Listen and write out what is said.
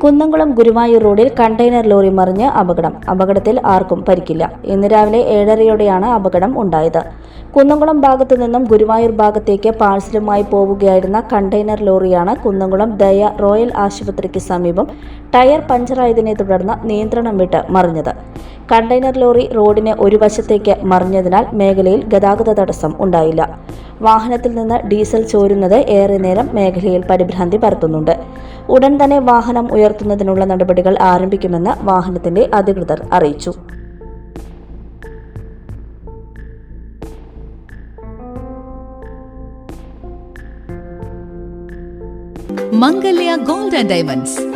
കുന്നംകുളം ഗുരുവായൂർ റോഡിൽ container lorry മറിഞ്ഞ് അപകടം. അപകടത്തിൽ ആർക്കും പരിക്കില്ല. ഇന്ന് രാവിലെ ഏഴരയോടെയാണ് അപകടം ഉണ്ടായത്. കുന്നംകുളം ഭാഗത്തു നിന്നും ഗുരുവായൂർ ഭാഗത്തേക്ക് പാഴ്സലുമായി പോവുകയായിരുന്ന കണ്ടെയ്നർ ലോറിയാണ് കുന്നംകുളം ദയ റോയൽ ആശുപത്രിക്ക് സമീപം ടയർ പഞ്ചറായതിനെ തുടർന്ന് നിയന്ത്രണം വിട്ട് മറിഞ്ഞത്. കണ്ടെയ്നർ ലോറി റോഡിന് ഒരു വശത്തേക്ക് മറിഞ്ഞതിനാൽ മേഖലയിൽ ഗതാഗത തടസ്സം ഉണ്ടായില്ല. വാഹനത്തിൽ നിന്ന് ഡീസൽ ചോരുന്നത് ഏറെ നേരം മേഖലയിൽ പരിഭ്രാന്തി പരത്തുന്നുണ്ട്. ഉടൻ തന്നെ വാഹനം ഉയർത്തുന്നതിനുള്ള നടപടികൾ ആരംഭിക്കുമെന്ന് വാഹനത്തിന്റെ അധികൃതർ അറിയിച്ചു. Mangalya gold and diamonds.